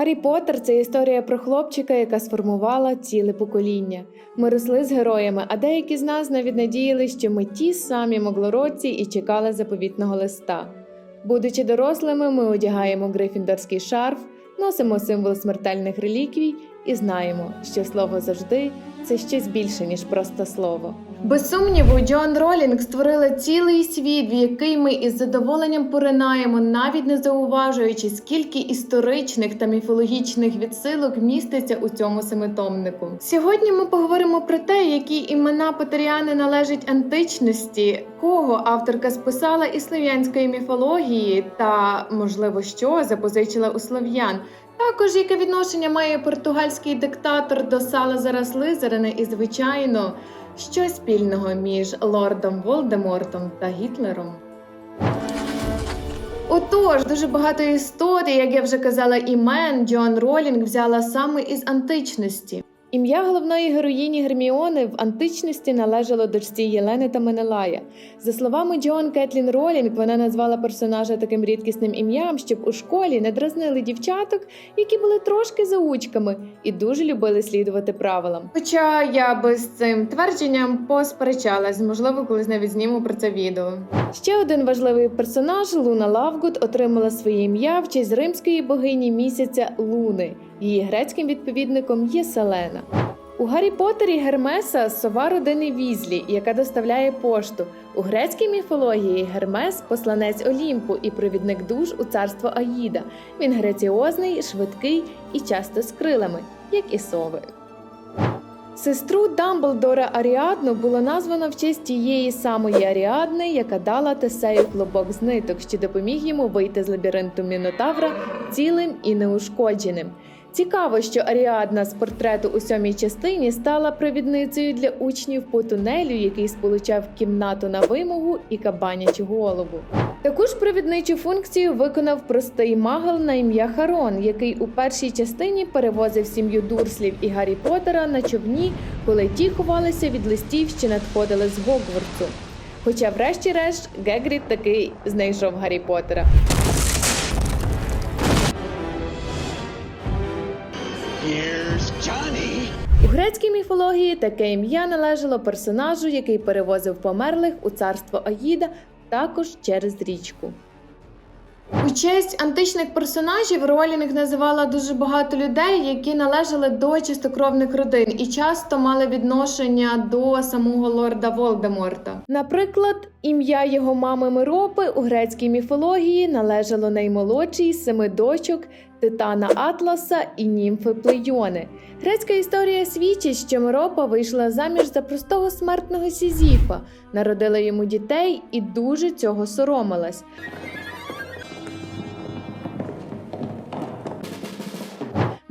Гаррі Поттер – це історія про хлопчика, яка сформувала ціле покоління. Ми росли з героями, а деякі з нас навіть надіялись, що ми ті самі моглородці і чекали заповітного листа. Будучи дорослими, ми одягаємо грифіндорський шарф, носимо символ смертельних реліквій і знаємо, що слово завжди це щось більше, ніж просто слово. Без сумніву, Джоан Ролінг створила цілий світ, в який ми із задоволенням поринаємо, навіть не зауважуючи, скільки історичних та міфологічних відсилок міститься у цьому семитомнику. Сьогодні ми поговоримо про те, які імена Потеріани належать античності, кого авторка списала із слов'янської міфології, та можливо, що запозичила у слов'ян. Також яке відношення має португальський диктатор до Салазара Слизерина і, звичайно, що спільного між лордом Волдемортом та Гітлером. Отож, дуже багато історій, як я вже казала, імен Джоан Ролінг взяла саме із античності. Ім'я головної героїні Герміони в античності належало дочці Єлени та Менелая. За словами Джоан Кетлін Ролінг, вона назвала персонажа таким рідкісним ім'ям, щоб у школі не дразнили дівчаток, які були трошки заучками і дуже любили слідувати правилам. Хоча я би з цим твердженням посперечалась, можливо, колись навіть зніму про це відео. Ще один важливий персонаж Луна Лавгуд отримала своє ім'я в честь римської богині місяця Луни. Її грецьким відповідником є Селена. У Гаррі Поттері Гермеса сова родини Візлі, яка доставляє пошту. У грецькій міфології Гермес посланець Олімпу і провідник душ у царство Аїда. Він граціозний, швидкий і часто з крилами, як і сови. Сестру Дамблдора Аріадну було названо в честь тієї самої Аріадни, яка дала Тесею клубок з ниток, що допоміг йому вийти з лабіринту Мінотавра цілим і неушкодженим. Цікаво, що Аріадна з портрету у сьомій частині стала провідницею для учнів по тунелю, який сполучав кімнату на вимогу і кабанячу голову. Таку ж провідничу функцію виконав простий магл на ім'я Харон, який у першій частині перевозив сім'ю Дурслів і Гаррі Поттера на човні, коли ті ховалися від листів, що надходили з Гогвартсу. Хоча, врешті-решт, Гегрід таки знайшов Гаррі Поттера. Грецькій міфології таке ім'я належало персонажу, який перевозив померлих у царство Аїда, також через річку. У честь античних персонажів Ролінг називала дуже багато людей, які належали до чистокровних родин і часто мали відношення до самого лорда Волдеморта. Наприклад, ім'я його мами Миропи у грецькій міфології належало наймолодшій з семи дочок Титана Атласа і німфи Плейони. Грецька історія свідчить, що Миропа вийшла заміж за простого смертного Сізіфа, народила йому дітей і дуже цього соромилась.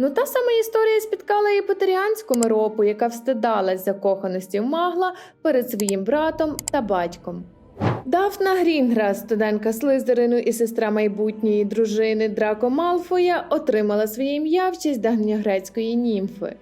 Ну, та сама історія спіткала і потеріанську Миропу, яка встидалась закоханості в магла перед своїм братом та батьком. Дафна Грінграс, студентка Слизерину і сестра майбутньої дружини Драко Малфоя, отримала своє ім'я в честь давньогрецької німфи.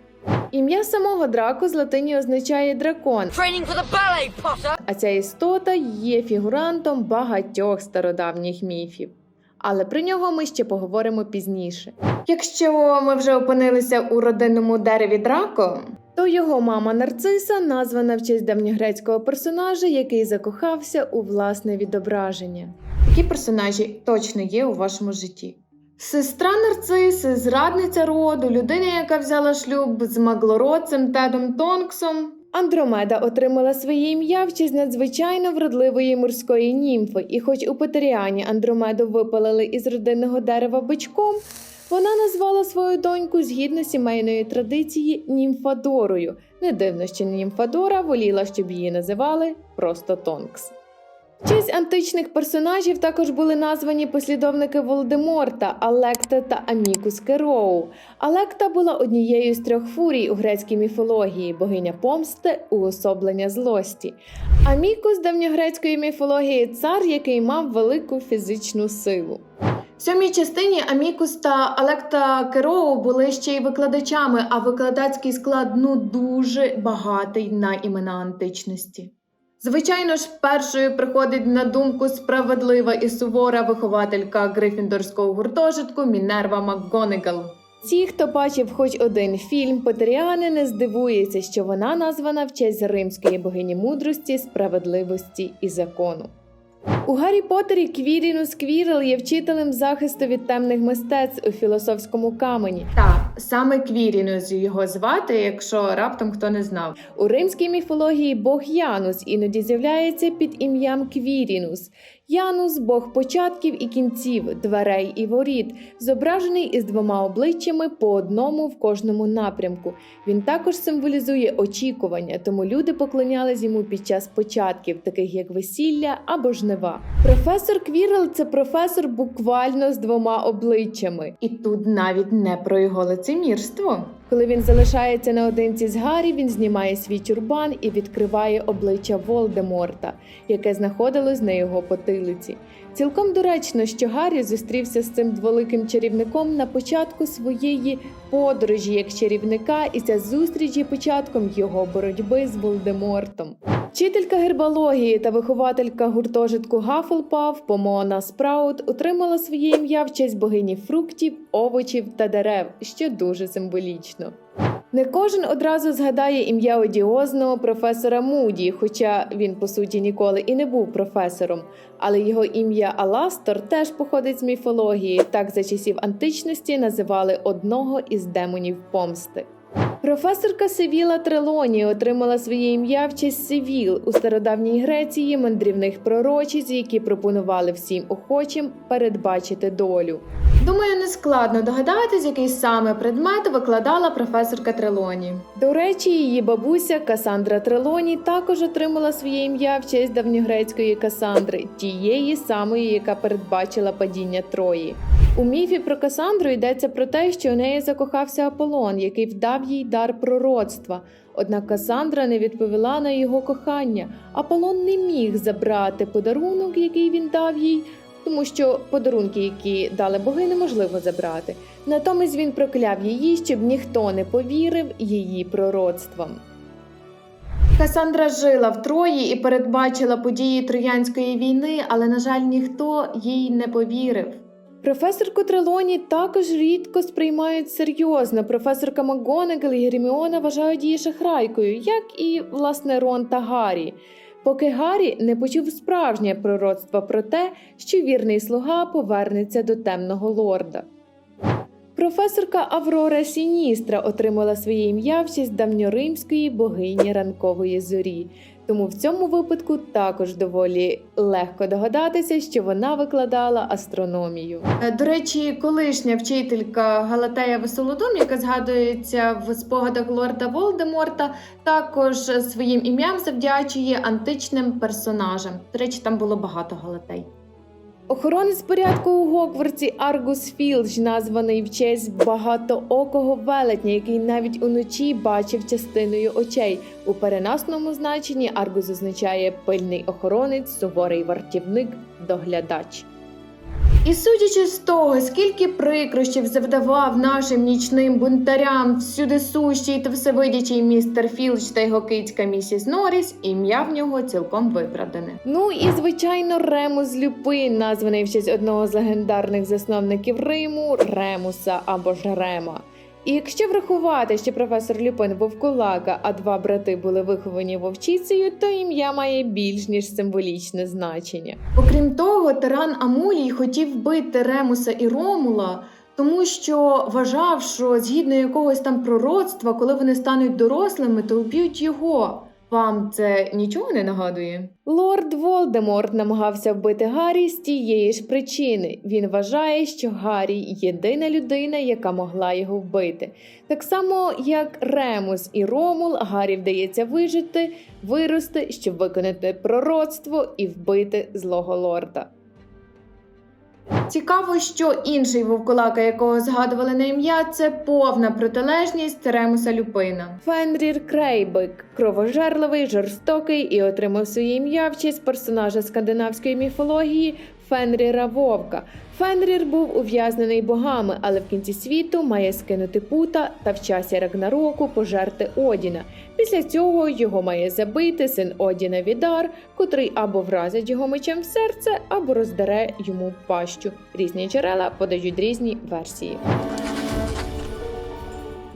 Ім'я самого Драко з латині означає дракон, ballet, а ця істота є фігурантом багатьох стародавніх міфів. Але про нього ми ще поговоримо пізніше. Якщо ми вже опинилися у родинному дереві Драко, то його мама Нарциса названа в честь давньогрецького персонажа, який закохався у власне відображення. Які персонажі точно є у вашому житті? Сестра Нарциси, зрадниця роду, людина, яка взяла шлюб з маглородцем Тедом Тонксом. Андромеда отримала своє ім'я в честь надзвичайно вродливої морської німфи, і хоч у Петеріані Андромеду випалили із родинного дерева бичком, вона назвала свою доньку згідно сімейної традиції Німфадорою. Не дивно, що Німфадора воліла, щоб її називали просто Тонкс. В честь античних персонажів також були названі послідовники Волдеморта Алекта та Амікус Кероу. Алекта була однією з трьох фурій у грецькій міфології, богиня помсти, уособлення злості. Амікус давньогрецької міфології цар, який мав велику фізичну силу. Сьомій частині Амікус та Алекта Кероу були ще й викладачами, а викладацький склад ну дуже багатий на імена античності. Звичайно ж, першою приходить на думку справедлива і сувора вихователька грифіндорського гуртожитку Мінерва МакГонегал. Ті, хто бачив хоч один фільм, Потеріани не здивується, що вона названа в честь римської богині мудрості, справедливості і закону. У Гаррі Поттері Квірінус Квірел є вчителем захисту від темних мистецтв у філософському камені. Так, саме Квірінус його звати, якщо раптом хто не знав. У римській міфології Бог Янус іноді з'являється під ім'ям Квірінус. Янус Бог початків і кінців, дверей і воріт, зображений із двома обличчями по одному в кожному напрямку. Він також символізує очікування, тому люди поклонялись йому під час початків, таких як весілля або жнива. Професор Квірел це професор буквально з двома обличчями, і тут навіть не про його лицемірство. Коли він залишається наодинці з Гаррі, він знімає свій тюрбан і відкриває обличчя Волдеморта, яке знаходилось на його потилиці. Цілком доречно, що Гаррі зустрівся з цим дволиким чарівником на початку своєї подорожі як чарівника, і ця зустріч є початком його боротьби з Волдемортом. Вчителька гербології та вихователька гуртожитку Гафлпав Помона Спраут отримала своє ім'я в честь богині фруктів, овочів та дерев, що дуже символічно. Не кожен одразу згадає ім'я одіозного професора Муді, хоча він по суті ніколи і не був професором. Але його ім'я Аластор теж походить з міфології. Так за часів античності називали одного із демонів помсти. Професорка Севіла Трелоні отримала своє ім'я в честь Севіл у стародавній Греції мандрівних пророчиць, які пропонували всім охочим передбачити долю. Думаю, не складно догадатись, який саме предмет викладала професорка Трелоні. До речі, її бабуся Касандра Трелоні також отримала своє ім'я в честь давньогрецької Касандри, тієї самої, яка передбачила падіння Трої. У міфі про Касандру йдеться про те, що у неї закохався Аполлон, який вдав їй дар пророцтва. Однак Касандра не відповіла на його кохання. Аполлон не міг забрати подарунок, який він дав їй, тому що подарунки, які дали боги, неможливо забрати. Натомість він прокляв її, щоб ніхто не повірив її пророцтвам. Касандра жила в Трої і передбачила події Троянської війни, але, на жаль, ніхто їй не повірив. Професорку Трелоні також рідко сприймають серйозно. Професорка МакГонагал і Герміона вважають її шахрайкою, як і власне Рон та Гаррі. Поки Гаррі не почув справжнє пророцтво про те, що вірний слуга повернеться до темного лорда. Професорка Аврора Сіністра отримала своє ім'я в честь давньоримської богині ранкової зорі. Тому в цьому випадку також доволі легко догадатися, що вона викладала астрономію. Е, До речі, колишня вчителька Галатея Веселодум, яка згадується в спогадах лорда Волдеморта, також своїм ім'ям завдячує античним персонажам. До речі, там було багато Галатей. Охоронець порядку у Гоквардсі Аргус Філдж, названий в честь багатоокого велетня, який навіть уночі бачив частиною очей. У переносному значенні Аргус означає пильний охоронець, суворий вартівник, доглядач. І судячи з того, скільки прикрощів завдавав нашим нічним бунтарям всюди сущий та всевидячий містер Філч та його кицька місіс Норріс, ім'я в нього цілком виправдане. Ну і звичайно, Ремус Люпин, названий в честь одного з легендарних засновників Риму Ремуса або ж Рема. І якщо врахувати, що професор Люпин вовкулака, а два брати були виховані вовчицею, то ім'я має більш ніж символічне значення. Окрім того, тиран Амулій хотів вбити Ремуса і Ромула, тому що вважав, що згідно якогось там пророцтва, коли вони стануть дорослими, то вб'ють його. Вам це нічого не нагадує? Лорд Волдеморт намагався вбити Гаррі з тієї ж причини. Він вважає, що Гаррі єдина людина, яка могла його вбити. Так само, як Ремус і Ромул, Гаррі вдається вижити, вирости, щоб виконати пророцтво і вбити злого лорда. Цікаво, що інший вовкулака, якого згадували на ім'я, це повна протилежність Ремуса Люпина. Фенрір Крейбик кровожерливий, жорстокий і отримав своє ім'я в честь персонажа скандинавської міфології Фенріра Вовка. Фенрір був ув'язнений богами, але в кінці світу має скинути пута та в часі Рагнароку пожерти Одіна. Після цього його має забити син Одіна Відар, котрий або вразить його мечем в серце, або роздере йому пащу. Різні джерела подають різні версії.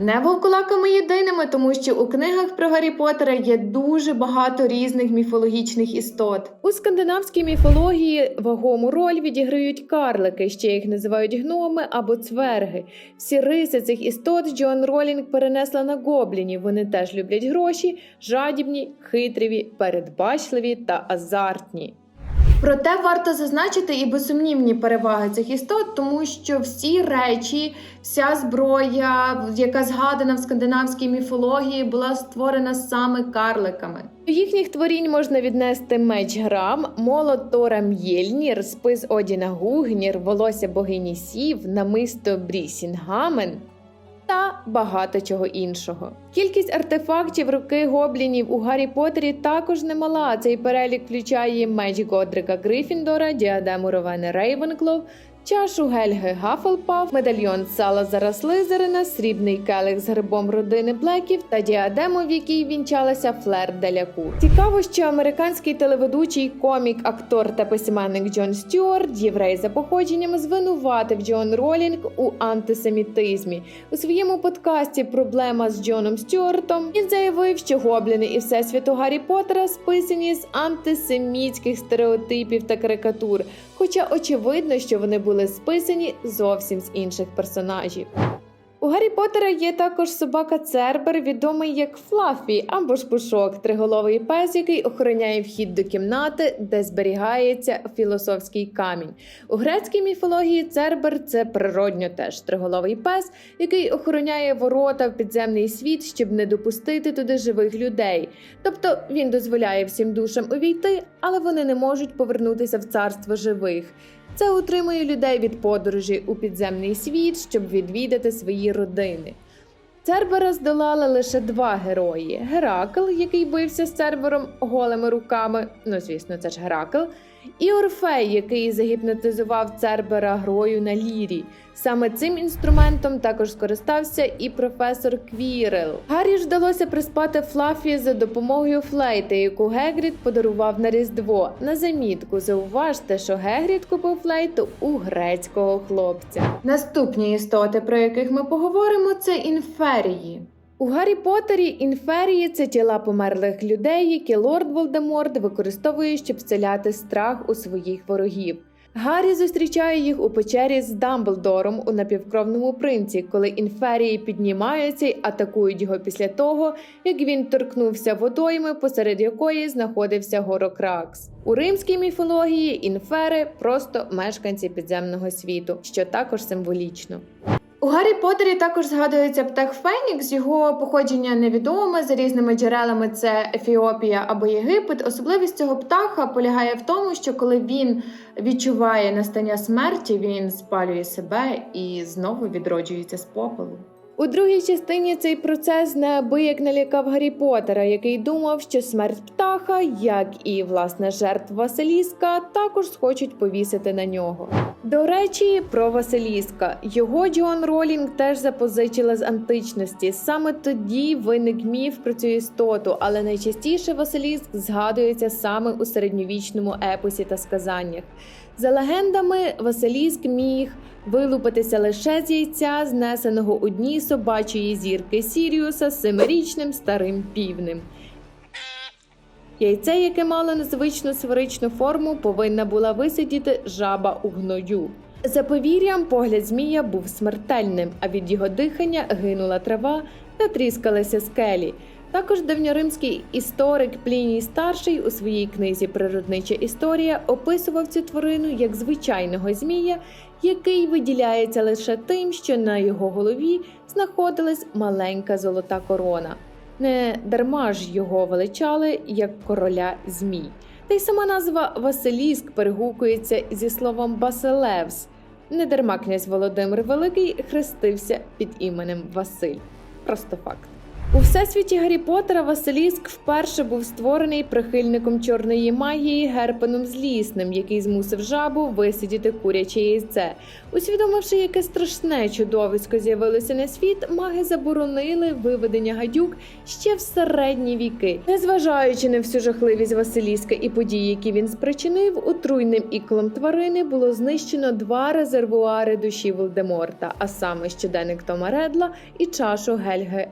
Не вовкулаками єдиними, тому що у книгах про Гаррі Поттера є дуже багато різних міфологічних істот. У скандинавській міфології вагому роль відіграють карлики, ще їх називають гноми або цверги. Всі риси цих істот Джоан Ролінг перенесла на гоблінів. Вони теж люблять гроші, жадібні, хитриві, передбачливі та азартні. Проте варто зазначити і безсумнівні переваги цих істот, тому що всі речі, вся зброя, яка згадана в скандинавській міфології, була створена саме карликами. До їхніх творінь можна віднести меч Грам, молот Тора М'єльнір, спис Одіна Гугнір, волосся богині Сів, намисто Брісінгамен та багато чого іншого. Кількість артефактів руки гоблінів у Гаррі Поттері також немала. Цей перелік включає меч Годрика Грифіндора, діадему Ровени Рейвенклов, чашу Гельги Гафелпаф, медальйон Салазара Слизерина, срібний келих з грибом родини Блеків та діадему, в якій вінчалася Флер Деляку. Цікаво, що американський телеведучий, комік, актор та письменник Джон Стюарт, єврей за походженням, звинуватив Джон Ролінг у антисемітизмі. У своєму подкасті Проблема з Джоном Стюартом він заявив, що гобліни і всесвіту Гаррі Поттера списані з антисемітських стереотипів та карикатур. Хоча очевидно, що вони були списані зовсім з інших персонажів. Гаррі Поттера є також собака Цербер, відомий як Флафі або ж Пушок, триголовий пес, який охороняє вхід до кімнати, де зберігається філософський камінь. У грецькій міфології Цербер це природньо теж триголовий пес, який охороняє ворота в підземний світ, щоб не допустити туди живих людей. Тобто він дозволяє всім душам увійти, але вони не можуть повернутися в царство живих. Це утримує людей від подорожі у підземний світ, щоб відвідати свої родини. Цербера здолали лише два герої: Геракл, який бився з Цербером голими руками, ну звісно, це ж Геракл, і Орфей, який загіпнотизував Цербера грою на лірі. Саме цим інструментом також скористався і професор Квірел. Гаррі ж вдалося приспати Флафі за допомогою флейти, яку Гегрід подарував на Різдво. На замітку зауважте, що Гегрід купив флейту у грецького хлопця. Наступні істоти, про яких ми поговоримо, це інферії. У Гаррі Поттері інферії це тіла померлих людей, які лорд Волдеморт використовує, щоб вселяти страх у своїх ворогів. Гаррі зустрічає їх у печері з Дамблдором у напівкровному принці, коли інферії піднімаються й атакують його після того, як він торкнувся водойми, посеред якої знаходився Горокракс. У римській міфології інфери просто мешканці підземного світу, що також символічно. У Гаррі Поттері також згадується птах Фенікс. Його походження невідоме за різними джерелами. Це Ефіопія або Єгипет. Особливість цього птаха полягає в тому, що коли він відчуває настання смерті, він спалює себе і знову відроджується з попелу. У другій частині цей процес неабияк налякав Гаррі Поттера, який думав, що смерть птаха, як і власне жертв Василіска, також схочуть повісити на нього. До речі, про Василіска його Джоан Ролінг теж запозичила з античності. Саме тоді виник міф про цю істоту, але найчастіше Василіск згадується саме у середньовічному епосі та сказаннях. За легендами, Василіск міг вилупитися лише з яйця, знесеного у дні собачої зірки Сіріуса з семирічним старим півнем. Яйце, яке мало незвичну сферичну форму, повинна була висидіти жаба у гною. За повір'ям, погляд змія був смертельним, а від його дихання гинула трава та тріскалися скелі. Також давньоримський історик Пліній Старший у своїй книзі Природнича історія описував цю тварину як звичайного змія, який виділяється лише тим, що на його голові знаходилась маленька золота корона. Не дарма ж його величали як короля змій. Та й сама назва Василіск перегукується зі словом Басилевс. Не дарма князь Володимир Великий хрестився під іменем Василь. Просто факт. У всесвіті Гаррі Поттера Василіск вперше був створений прихильником чорної магії Герпеном Злісним, який змусив жабу висидіти куряче яйце. Усвідомивши, яке страшне чудовисько з'явилося на світ, маги заборонили виведення гадюк ще в середні віки. Незважаючи на всю жахливість Василіска і події, які він спричинив, отруйним іклом тварини було знищено два резервуари душі Волдеморта, а саме щоденник Тома Редла і чашу Гельги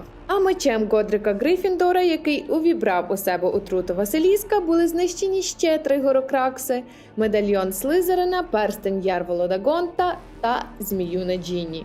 Гафелпаф. А мечем Годрика Грифіндора, який увібрав у себе отруту Василіска, були знищені ще три горокракси: медальйон Слизерина, перстень Ярволода Гонта та змію на Джіні.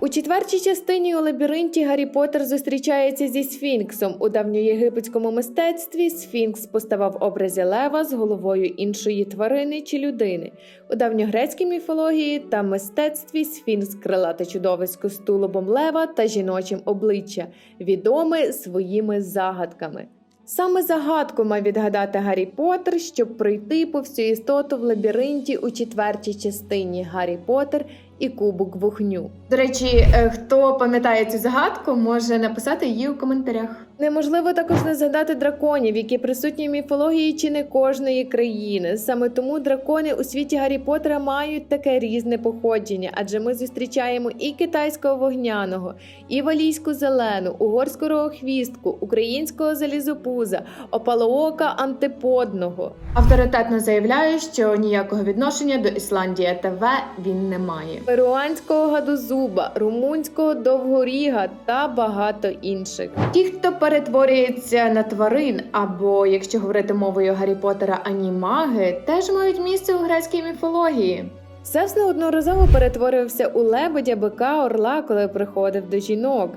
У четвертій частині у лабіринті Гаррі Поттер зустрічається зі Сфінксом. У давньоєгипетському мистецтві Сфінкс поставав образі лева з головою іншої тварини чи людини. У давньогрецькій міфології та мистецтві Сфінкс крилате чудовисько з тулубом лева та жіночим обличчя, відоме своїми загадками. Саме загадку мав відгадати Гаррі Поттер, щоб пройти по всю істоту в лабіринті у четвертій частині Гаррі Поттер і Кубок вогню. До речі, е, хто пам'ятає цю загадку, може написати її у коментарях. Неможливо також не згадати драконів, які присутні в міфології чи не кожної країни. Саме тому дракони у світі Гаррі Поттера мають таке різне походження, адже ми зустрічаємо і китайського вогняного, і валійську зелену, угорську рогохвістку, українського залізопуза, опалоока антиподного. Авторитетно заявляю, що ніякого відношення до Ісландії ТВ він не має. Перуанського гадозуба, румунського довгоріга та багато інших. Ті, хто перетворюється на тварин, або якщо говорити мовою Гаррі Поттера, анімаги, теж мають місце у грецькій міфології. Зевс неодноразово перетворився у лебедя, бика, орла, коли приходив до жінок.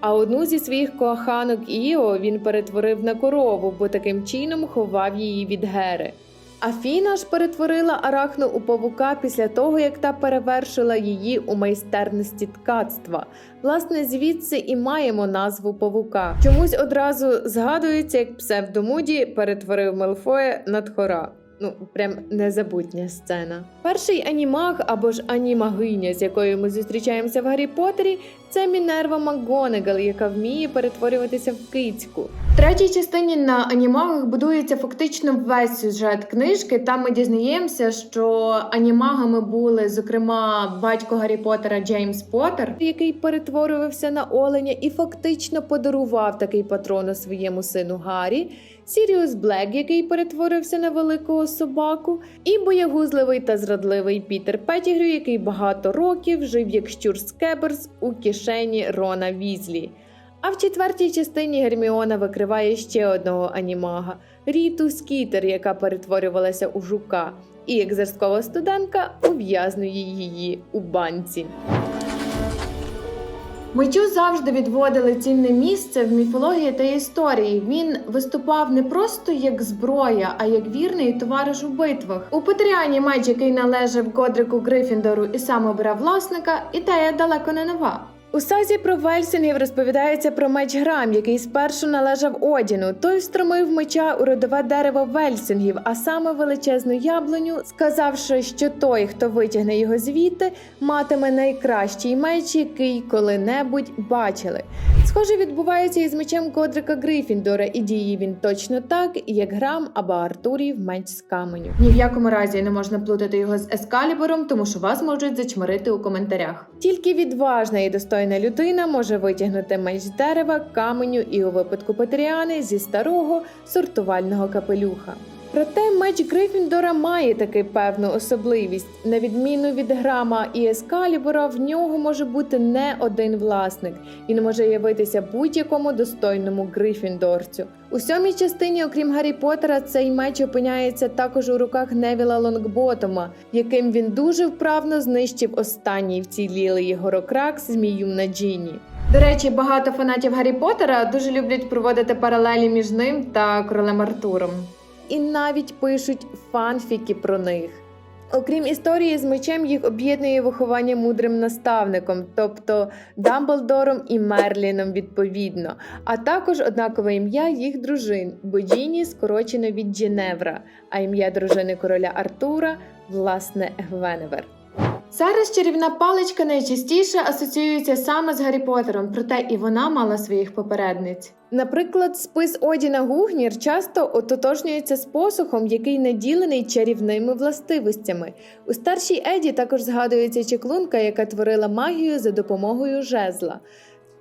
А одну зі своїх коханок Іо він перетворив на корову, бо таким чином ховав її від Гери. Афіна ж перетворила арахну у павука після того, як та перевершила її у майстерності ткацтва. Власне, звідси і маємо назву павука. Чомусь одразу згадується, як псевдомуді перетворив Мелфоя на тхора. Ну, прям незабутня сцена. Перший анімаг або ж анімагиня, з якою ми зустрічаємося в Гаррі Поттері, це Мінерва МакГонагал, яка вміє перетворюватися в кицьку. Третій частині на анімагах будується фактично весь сюжет книжки. Там ми дізнаємося, що анімагами були, зокрема, батько Гаррі Поттера Джеймс Поттер, який перетворювався на оленя і фактично подарував такий патрону своєму сину Гаррі. Сіріус Блек, який перетворився на великого собаку, і боягузливий та зрадливий Пітер Петтігрю, який багато років жив як щур Скеберс у кишені Рона Візлі. А в четвертій частині Герміона викриває ще одного анімага Ріту Скітер, яка перетворювалася у жука, і як зразкова студентка ув'язнює її у банці. Митю завжди відводили цінне місце в міфології та історії. Він виступав не просто як зброя, а як вірний товариш у битвах. У Петріані меч, який належав Годрику Грифіндору і сам обирав власника, ідея далеко не нова. У сазі про Вельсінгів розповідається про меч Грам, який спершу належав Одіну. Той встромив меча у родове дерево Вельсінгів, а саме величезну яблуню, сказавши, що той, хто витягне його звідти, матиме найкращий меч, який коли-небудь бачили. Схоже, відбувається і з мечем Кодрика Грифіндора, і діє він точно так, як Грам або Артурів меч з каменю. Ні в якому разі не можна плутати його з Ескалібуром, тому що вас можуть зачмирити у коментарях. Тільки відважна і достойна людина може витягнути меч з дерева, каменю і у випадку Петріани зі старого сортувального капелюха. Проте меч Грифіндора має таки певну особливість. На відміну від грама і ескалібура, в нього може бути не один власник. Він може явитися будь-якому достойному грифіндорцю. У сьомій частині, окрім Гаррі Поттера, цей меч опиняється також у руках Невіла Лонгботома, яким він дуже вправно знищив останній вцілілий Горокракс змію на Джіні. До речі, багато фанатів Гаррі Поттера дуже люблять проводити паралелі між ним та королем Артуром. І навіть пишуть фанфіки про них. Окрім історії з мечем, їх об'єднує виховання мудрим наставником, тобто Дамблдором і Мерліном відповідно, а також однакове ім'я їх дружин, бо Джіні скорочено від Дженевра, а ім'я дружини короля Артура власне Гвеневер. Зараз чарівна паличка найчастіше асоціюється саме з Гаррі Поттером, проте і вона мала своїх попередниць. Наприклад, спис Одіна Гугнір часто ототожнюється з посухом, який наділений чарівними властивостями. У старшій Еді також згадується чеклунка, яка творила магію за допомогою жезла.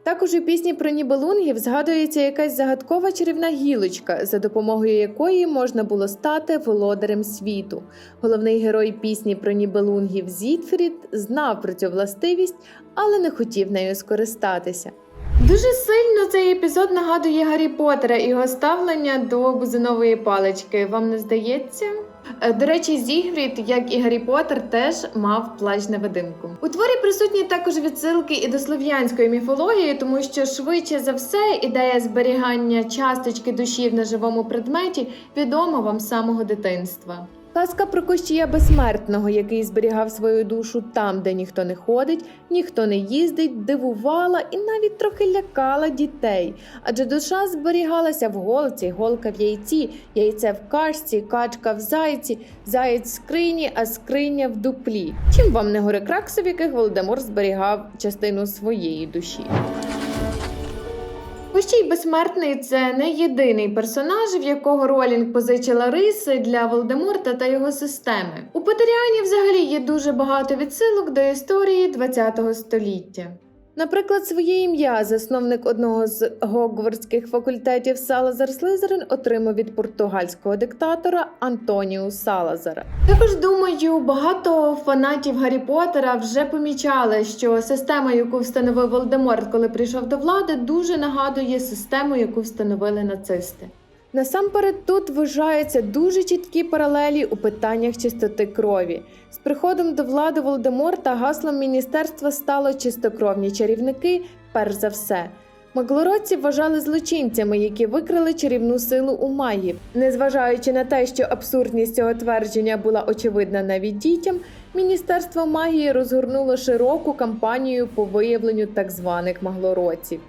Також у пісні про Нібелунгів згадується якась загадкова чарівна гілочка, за допомогою якої можна було стати володарем світу. Головний герой пісні про Нібелунгів Зітфрід знав про цю властивість, але не хотів нею скористатися. Дуже сильно цей епізод нагадує Гаррі Поттера і його ставлення до бузинової палички. Вам не здається? Е, До речі, Зігфрід, як і Гаррі Поттер, теж мав плащ невидимку. У творі присутні також відсилки і до слов'янської міфології, тому що швидше за все ідея зберігання часточки душі в неживому предметі відома вам з самого дитинства. Казка про Кощія безсмертного, який зберігав свою душу там, де ніхто не ходить, ніхто не їздить, дивувала і навіть трохи лякала дітей. Адже душа зберігалася в голці, голка в яйці, яйце в кашці, качка в зайці, заєць в скрині, а скриня в дуплі. Чим вам не гори краксів, в яких Володимир зберігав частину своєї душі? Кощій безсмертний це не єдиний персонаж, в якого Ролінг позичила риси для Волдеморта та його системи. У Патеріані взагалі є дуже багато відсилок до історії ХХ століття. Наприклад, своє ім'я засновник одного з гогвардських факультетів Салазар Слизерин отримав від португальського диктатора Антоніу Салазара. Також думаю, багато фанатів Гаррі Поттера вже помічали, що система, яку встановив Волдеморт, коли прийшов до влади, дуже нагадує систему, яку встановили нацисти. Насамперед тут вважаються дуже чіткі паралелі у питаннях чистоти крові. З приходом до влади Волдеморта гаслом міністерства стало чистокровні чарівники, перш за все. Маглородці вважали злочинцями, які викрили чарівну силу у магів. Незважаючи на те, що абсурдність цього твердження була очевидна навіть дітям, Міністерство магії розгорнуло широку кампанію по виявленню так званих маглородців.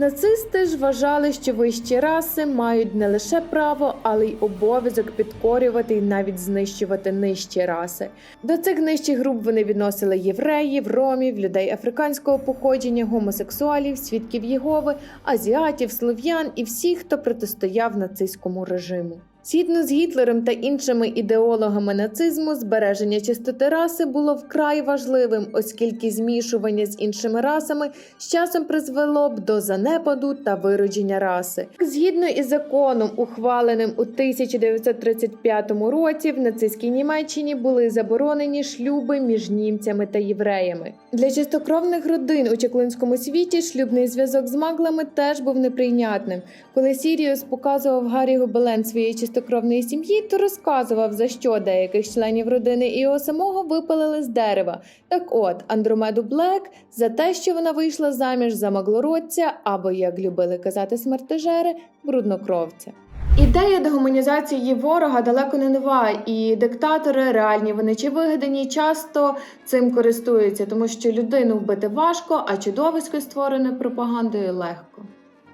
Нацисти ж вважали, що вищі раси мають не лише право, але й обов'язок підкорювати і навіть знищувати нижчі раси. До цих нижчих груп вони відносили євреїв, ромів, людей африканського походження, гомосексуалів, свідків Єгови, азіатів, слов'ян і всіх, хто протистояв нацистському режиму. Згідно з Гітлером та іншими ідеологами нацизму, збереження чистоти раси було вкрай важливим, оскільки змішування з іншими расами з часом призвело б до занепаду та виродження раси. Згідно із законом, ухваленим у 1935 році, в нацистській Німеччині були заборонені шлюби між німцями та євреями. Для чистокровних родин у чеклунському світі шлюбний зв'язок з маглами теж був неприйнятним. Коли Сіріус показував Гаррі Гобелен своєї чистокровної сім'ї, то розказував, за що деяких членів родини і його самого випалили з дерева. Так от, Андромеду Блек за те, що вона вийшла заміж за маглородця, або, як любили казати смертежери, бруднокровця. Ідея дегуманізації ворога далеко не нова, і диктатори, реальні вони чи вигадані, часто цим користуються, тому що людину вбити важко, а чудовисько створене пропагандою легко.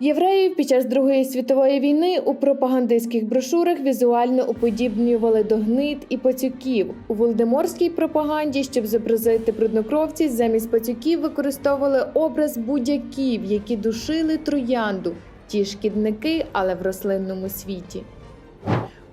Євреїв під час Другої світової війни у пропагандистських брошурах візуально уподібнювали до гнид і пацюків. У волдеморській пропаганді, щоб зобразити бруднокровців, замість пацюків використовували образ будь-яків, які душили троянду. Ті шкідники, але в рослинному світі.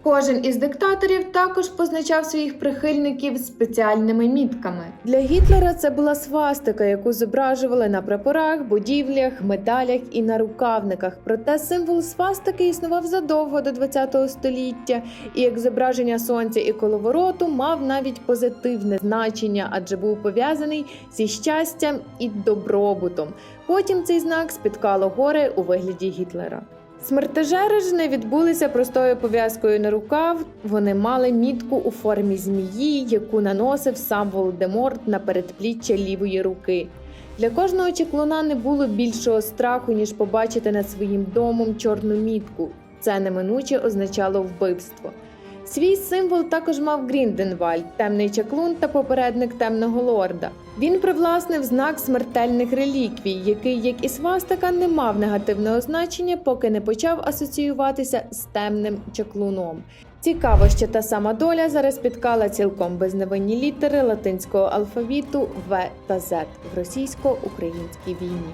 Кожен із диктаторів також позначав своїх прихильників спеціальними мітками. Для Гітлера це була свастика, яку зображували на прапорах, будівлях, медалях і на рукавниках. Проте символ свастики існував задовго до ХХ століття, і як зображення сонця і коловороту мав навіть позитивне значення, адже був пов'язаний зі щастям і добробутом. Потім цей знак спіткало горе у вигляді Гітлера. Смертежери ж не відбулися простою пов'язкою на рукав. Вони мали мітку у формі змії, яку наносив сам Володиморт на передпліччя лівої руки. Для кожного чеклуна не було більшого страху, ніж побачити над своїм домом чорну мітку. Це неминуче означало вбивство. Свій символ також мав Грінденвальд, темний чаклун та попередник темного лорда. Він привласнив знак смертельних реліквій, який, як і свастика, не мав негативного значення, поки не почав асоціюватися з темним чаклуном. Цікаво, що та сама доля зараз спіткала цілком безневинні літери латинського алфавіту В та З в російсько-українській війні.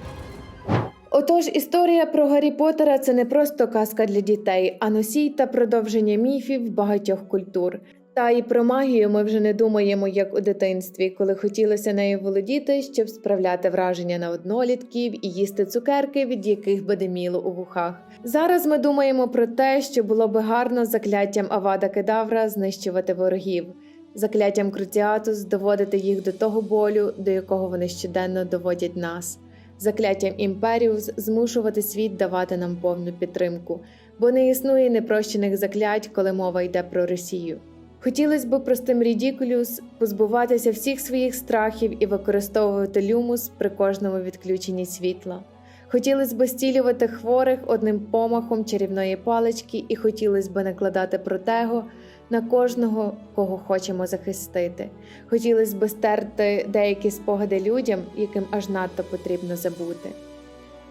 Отож, історія про Гаррі Поттера – це не просто казка для дітей, а носій та продовження міфів багатьох культур. Та і про магію ми вже не думаємо, як у дитинстві, коли хотілося нею володіти, щоб справляти враження на однолітків і їсти цукерки, від яких бедеміло у вухах. Зараз ми думаємо про те, що було би гарно закляттям Авада Кедавра знищувати ворогів, закляттям Круціатус доводити їх до того болю, до якого вони щоденно доводять нас, закляттям Імперіус змушувати світ давати нам повну підтримку, бо не існує непрощених заклять, коли мова йде про Росію. Хотілося б простим Рідікулюс позбуватися всіх своїх страхів і використовувати люмус при кожному відключенні світла. Хотілося б стілювати хворих одним помахом чарівної палички, і хотілося б накладати протего на кожного, кого хочемо захистити. Хотілося б стерти деякі спогади людям, яким аж надто потрібно забути.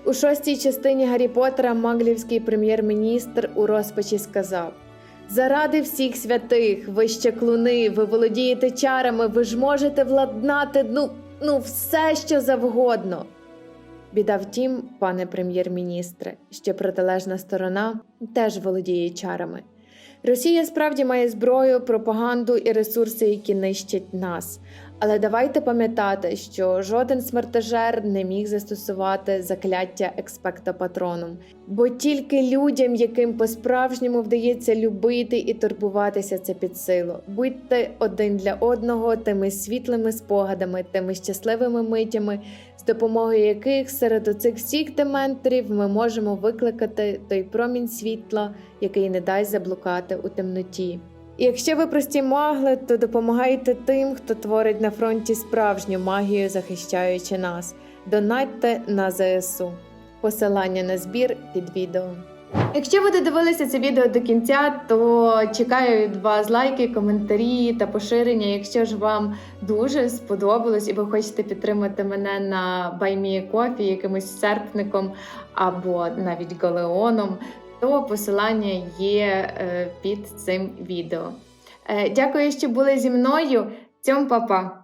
У шостій частині Гаррі Поттера маглівський прем'єр-міністр у розпачі сказав. Заради всіх святих, ви ще клуни, ви володієте чарами, ви ж можете владнати ну, ну все, що завгодно. Біда в тім, пане прем'єр-міністре, що протилежна сторона теж володіє чарами. Росія справді має зброю, пропаганду і ресурси, які нищать нас. Але давайте пам'ятати, що жоден смертежер не міг застосувати закляття експекта патроном, бо тільки людям, яким по-справжньому вдається любити і турбуватися, це під силу. Будьте один для одного тими світлими спогадами, тими щасливими митями, з допомогою яких серед оцих всіх дементорів ми можемо викликати той промінь світла, який не дасть заблукати у темноті. Якщо ви прості магли, то допомагайте тим, хто творить на фронті справжню магію, захищаючи нас. Донатьте на ЗСУ. Посилання на збір під відео. Якщо ви додивилися це відео до кінця, то чекаю від вас лайки, коментарі та поширення. Якщо ж вам дуже сподобалось і ви хочете підтримати мене на Баймієкофі якимось серпником або навіть галеоном, то посилання є е, під цим відео. Е, Дякую, що були зі мною. Цьом, папа!